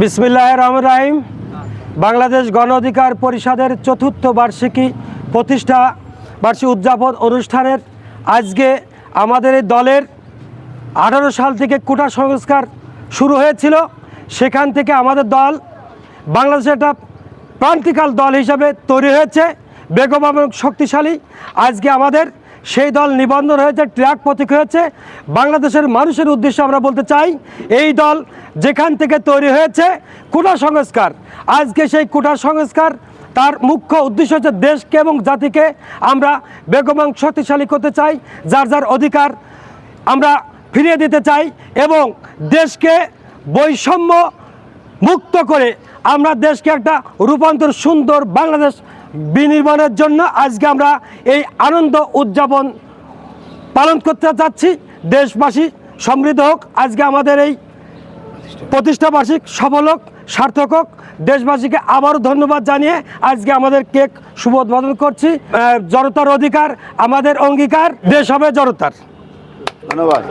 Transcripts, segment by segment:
বিসমিল্লাহ রহমান রাহিম। বাংলাদেশ গণ অধিকার পরিষদের চতুর্থ বার্ষিকী প্রতিষ্ঠা বার্ষিক উদযাপন অনুষ্ঠানের আজকে আমাদের এই দলের আঠারো সাল থেকে কোটা সংস্কার শুরু হয়েছিল। সেখান থেকে আমাদের দল বাংলাদেশের একটা প্রান্তিকাল দল হিসাবে তৈরি হয়েছে। বেগম এবং শক্তিশালী। আজকে আমাদের সেই দল নিবন্ধন হয়েছে, ট্র্যাক প্রতীক হয়েছে। বাংলাদেশের মানুষের উদ্দেশ্যে আমরা বলতে চাই, এই দল যেখান থেকে তৈরি হয়েছে কোটা সংস্কার। আজকে সেই কোটা সংস্কার, তার মুখ্য উদ্দেশ্য হচ্ছে দেশকে এবং জাতিকে আমরা বেগম শক্তিশালী করতে চাই, যার যার অধিকার আমরা ফিরিয়ে দিতে চাই এবং দেশকে বৈষম্য মুক্ত করে আমরা দেশকে একটা রূপান্তর সুন্দর বাংলাদেশ বিনির্মাণের জন্য আজকে আমরা এই আনন্দ উদযাপন পালন করতে যাচ্ছি। দেশবাসী সমৃদ্ধ হোক আজকে আমাদের এই প্রতিষ্ঠা বার্ষিক সফল হোক সার্থক হোক। দেশবাসীকে আবারও ধন্যবাদ জানিয়ে আজকে আমাদের কেক শুভ উদ্বোধন করছি। আহ, জনতার অধিকার আমাদের অঙ্গীকার দেশ হবে জনতার। ধন্যবাদ।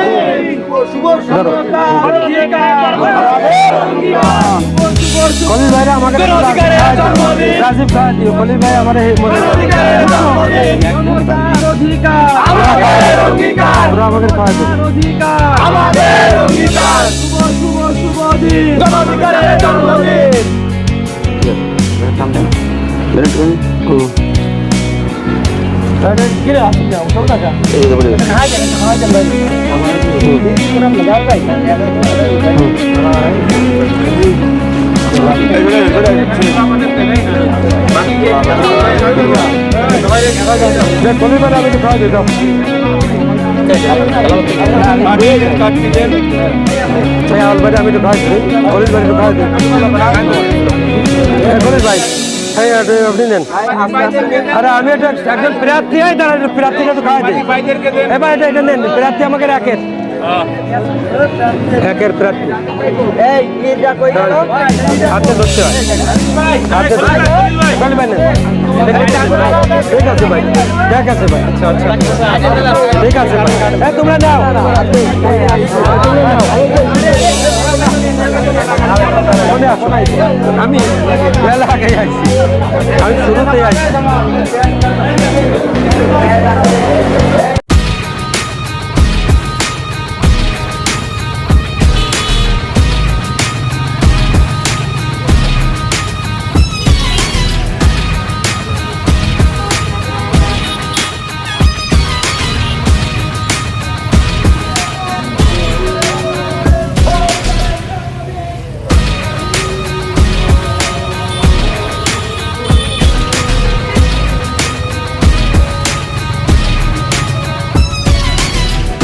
হ্যাঁ। কলিল ভাইরা আমাকে রাজীব দিও কলিল ভাই মনে আমাকে খাওয়া আমি তো খাওয়া দিই ভাই হ্যাঁ আপনি নেন। আরে আমি এটা একজন প্রার্থী হয় তারা প্রার্থীটা তো খাওয়া দিই। এবার এটা এটা নেন প্রার্থী আমাকে রাখেন। একের প্রার্থী। হাতে ধরতে হয়। হাতে ঠিক আছে ভাই। ঠিক আছে ভাই। আচ্ছা আচ্ছা। ঠিক আছে ভাই। এই তোমরা নাও। তোমরা নাও। আগেই আসছি আমি শুরুতেই আসছি